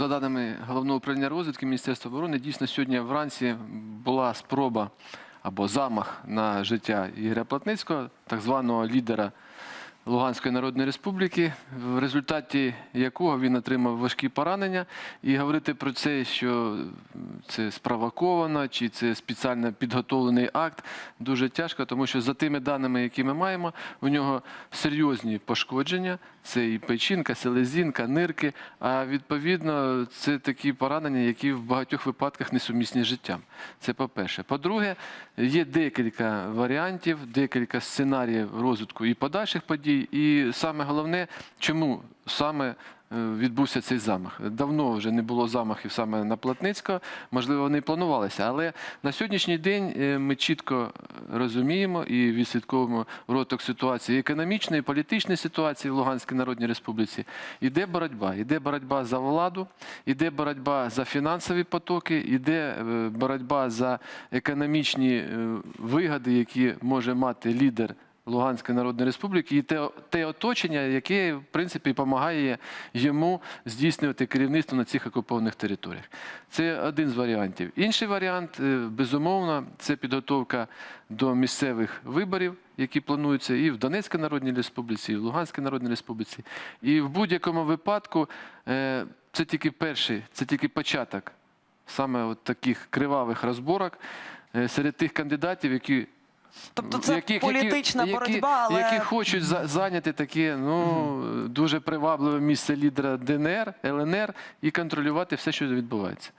За даними головного управління розвідки Міністерства оборони, дійсно сьогодні вранці була спроба або замах на життя Ігоря Платницького, так званого лідера Луганської Народної Республіки, в результаті якого він отримав важкі поранення. І говорити про це, що це спровоковано чи це спеціально підготовлений акт, дуже тяжко, тому що за тими даними, які ми маємо, у нього серйозні пошкодження. Це і печінка, селезінка, нирки. А відповідно, це такі поранення, які в багатьох випадках несумісні з життям. Це по-перше. По-друге, є декілька варіантів, декілька сценаріїв розвитку і подальших подій. І саме головне, чому саме е, відбувся цей замах. Давно вже не було замахів саме на Платницького, можливо, вони планувалися. Але на сьогоднішній день е, ми чітко розуміємо і відслідковуємо розвиток ситуації економічної, політичної ситуації в Луганській Народній Республіці. Іде боротьба. Іде боротьба за владу, іде боротьба за фінансові потоки, іде е, боротьба за економічні вигоди, які може мати лідер. Луганської Народної Республіки і те, те оточення, яке в принципі допомагає йому здійснювати керівництво на цих окупованих територіях. Це один з варіантів. Інший варіант, е, безумовно, це підготовка до місцевих виборів, які плануються і в Донецькій Народній Республіці, і в Луганській Народній Республіці. І в будь-якому випадку е, це тільки перший, це тільки початок саме от таких кривавих розборок е, серед тих кандидатів, які Тобто це яких- політична які, боротьба, але які хочуть зайняти таке ну, дуже привабливе місце лідера ДНР, ЛНР і контролювати все, що відбувається.